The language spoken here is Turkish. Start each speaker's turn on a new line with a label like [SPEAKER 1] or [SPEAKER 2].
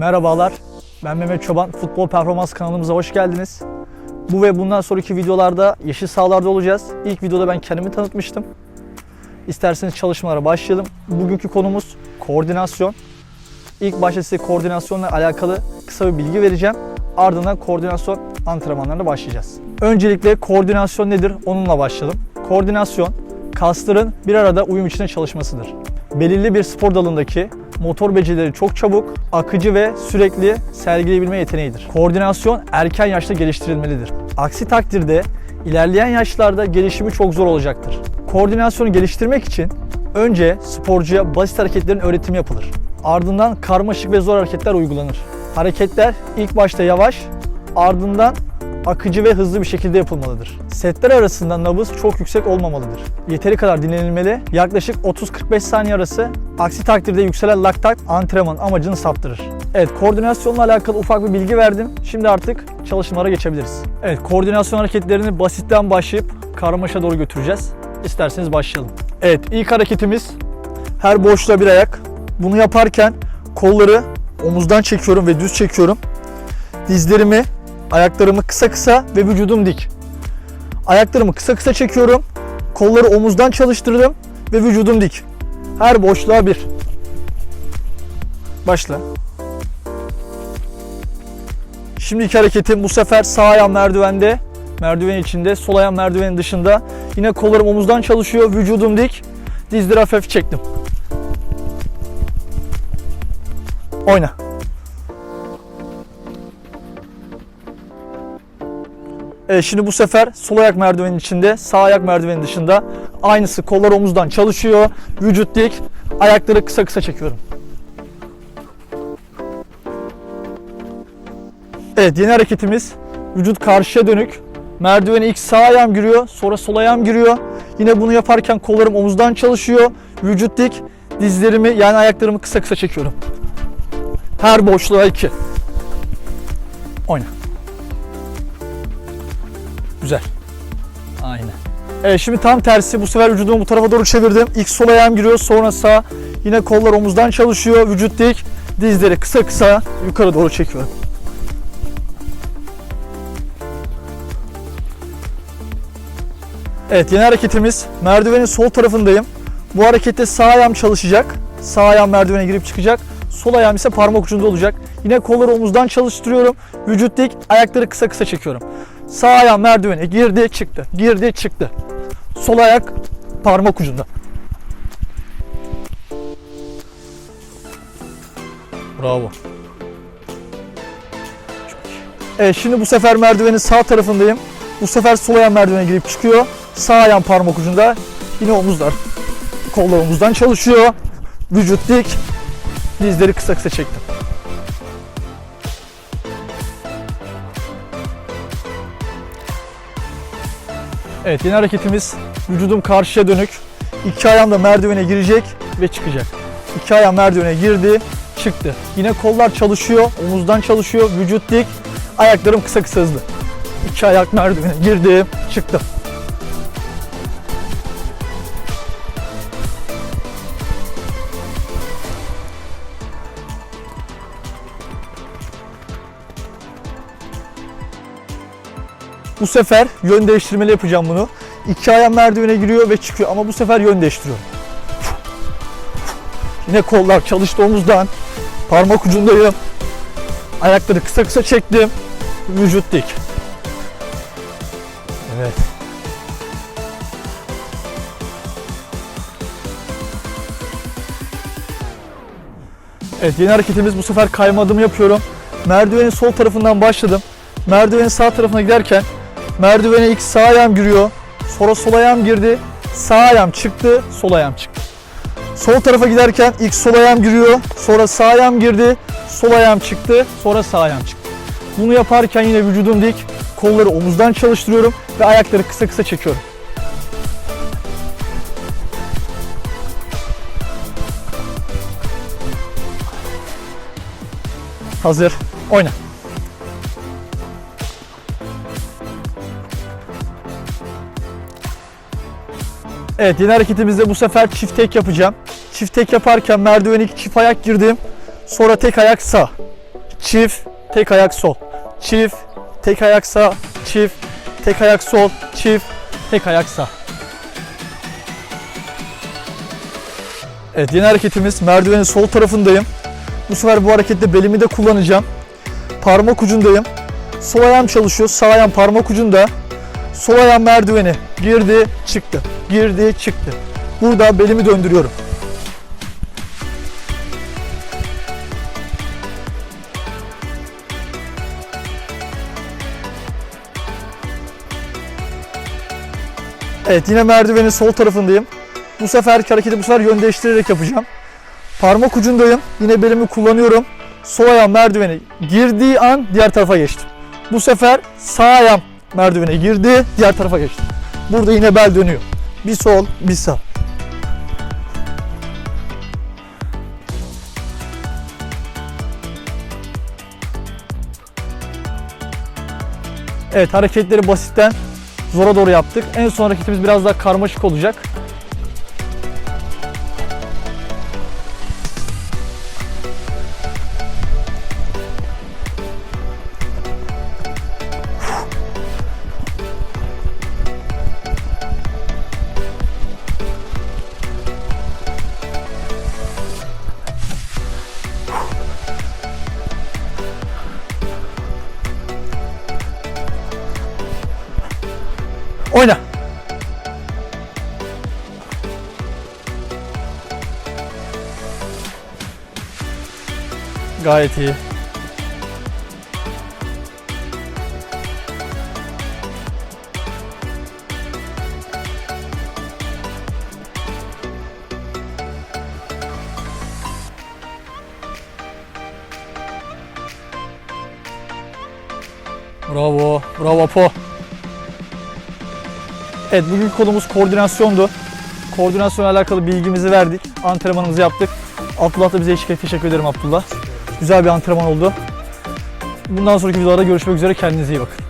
[SPEAKER 1] Merhabalar, ben Mehmet Çoban. Futbol Performans kanalımıza hoş geldiniz. Bu ve bundan sonraki videolarda yeşil sahalarda olacağız. İlk videoda ben kendimi tanıtmıştım. İsterseniz çalışmalara başlayalım. Bugünkü konumuz koordinasyon. İlk başta size koordinasyonla alakalı kısa bir bilgi vereceğim. Ardından koordinasyon antrenmanlarına başlayacağız. Öncelikle koordinasyon nedir? Onunla başlayalım. Koordinasyon, kasların bir arada uyum içinde çalışmasıdır. Belirli bir spor dalındaki motor becerileri çok çabuk, akıcı ve sürekli sergileyebilme yeteneğidir. Koordinasyon erken yaşta geliştirilmelidir. Aksi takdirde ilerleyen yaşlarda gelişimi çok zor olacaktır. Koordinasyonu geliştirmek için önce sporcuya basit hareketlerin öğretimi yapılır. Ardından karmaşık ve zor hareketler uygulanır. Hareketler ilk başta yavaş, ardından akıcı ve hızlı bir şekilde yapılmalıdır. Setler arasında nabız çok yüksek olmamalıdır. Yeteri kadar dinlenilmeli. Yaklaşık 30-45 saniye arası aksi takdirde yükselen laktat antrenman amacını saptırır. Evet koordinasyonla alakalı ufak bir bilgi verdim. Şimdi artık çalışmalara geçebiliriz. Evet koordinasyon hareketlerini basitten başlayıp karmaşa doğru götüreceğiz. İsterseniz başlayalım. Evet ilk hareketimiz her boşluğa bir ayak. Bunu yaparken kolları omuzdan çekiyorum ve düz çekiyorum. Dizlerimi Ayaklarımı kısa kısa ve vücudum dik. Ayaklarımı kısa kısa çekiyorum. Kolları omuzdan çalıştırdım ve vücudum dik. Her boşluğa bir. Başla. Şimdiki hareketim bu sefer sağ ayağım merdivende, merdiven içinde, sol ayağım merdivenin dışında. Yine kollarım omuzdan çalışıyor, vücudum dik. Dizleri hafif çektim. Oyna. Evet, şimdi bu sefer sol ayak merdivenin içinde, sağ ayak merdivenin dışında. Aynısı kollar omuzdan çalışıyor. Vücut dik. Ayakları kısa kısa çekiyorum. Evet yeni hareketimiz vücut karşıya dönük. Merdivene ilk sağ ayağım giriyor, sonra sol ayağım giriyor. Yine bunu yaparken kollarım omuzdan çalışıyor. Vücut dik. Dizlerimi yani ayaklarımı kısa kısa çekiyorum. Her boşluğa iki. Oyna. Güzel. Aynen. Evet şimdi tam tersi bu sefer vücudumu bu tarafa doğru çevirdim. İlk sol ayağım giriyor sonra sağ. Yine kollar omuzdan çalışıyor. Vücut dik. Dizleri kısa kısa yukarı doğru çekiyorum. Evet yeni hareketimiz merdivenin sol tarafındayım. Bu harekette sağ ayağım çalışacak. Sağ ayağım merdivene girip çıkacak. Sol ayağım ise parmak ucunda olacak. Yine kolları omuzdan çalıştırıyorum. Vücut dik, ayakları kısa kısa çekiyorum. Sağ ayağım merdivene girdi, çıktı. Girdi, çıktı. Sol ayak parmak ucunda. Bravo. Evet şimdi bu sefer merdivenin sağ tarafındayım. Bu sefer sol ayağım merdivene girip çıkıyor. Sağ ayağım parmak ucunda. Yine omuzlar. Kollar omuzdan çalışıyor. Vücut dik. Dizleri kısa kısa çektim. Evet yeni hareketimiz vücudum karşıya dönük. İki ayağım da merdivene girecek ve çıkacak. İki ayağım merdivene girdi, çıktı. Yine kollar çalışıyor, omuzdan çalışıyor, vücut dik. Ayaklarım kısa kısa hızlı. İki ayak merdivene girdi, çıktı. Bu sefer yön değiştirmeli yapacağım bunu. İki ayağım merdivene giriyor ve çıkıyor ama bu sefer yön değiştiriyorum. Yine kollar çalıştı omuzdan. Parmak ucundayım. Ayakları kısa kısa çektim. Vücut dik. Evet. Evet yeni hareketimiz bu sefer kayma adım yapıyorum. Merdivenin sol tarafından başladım. Merdivenin sağ tarafına giderken merdivene ilk sağ ayağım giriyor. Sonra sol ayağım girdi. Sağ ayağım çıktı, sol ayağım çıktı. Sol tarafa giderken ilk sol ayağım giriyor. Sonra sağ ayağım girdi. Sol ayağım çıktı. Sonra sağ ayağım çıktı. Bunu yaparken yine vücudum dik. Kolları omuzdan çalıştırıyorum ve ayakları kısa kısa çekiyorum. Hazır. Oyna. Evet yeni hareketimizde bu sefer çift tek yapacağım. Çift tek yaparken merdivene iki çift ayak girdim. Sonra tek ayak sağ. çift, tek ayak sol. Çift, tek ayak sağ, çift, tek ayak sol, çift, tek ayak sağ. Evet yeni hareketimiz merdivenin sol tarafındayım. Bu sefer bu harekette belimi de kullanacağım. Parmak ucundayım. Sol ayağım çalışıyor. Sağ ayağım parmak ucunda. Sol ayağım merdiveni girdi, çıktı. Girdi, çıktı. Burada belimi döndürüyorum. Evet yine merdivenin sol tarafındayım. Bu seferki hareketi bu sefer yön değiştirerek yapacağım. Parmak ucundayım. Yine belimi kullanıyorum. Sol ayağım merdiveni girdiği an diğer tarafa geçtim. Bu sefer sağ ayağım merdivene girdi, diğer tarafa geçtim. Burada yine bel dönüyor. Bir sol, bir sağ. Evet hareketleri basitten zora doğru yaptık. En son hareketimiz biraz daha karmaşık olacak. Oyna. Gayet iyi. Bravo, bravo Po. Evet bugün konumuz koordinasyondu. Koordinasyonla alakalı bilgimizi verdik. Antrenmanımızı yaptık. Abdullah da bize eşlik etti. Teşekkür ederim Abdullah. Güzel bir antrenman oldu. Bundan sonraki videolarda görüşmek üzere. Kendinize iyi bakın.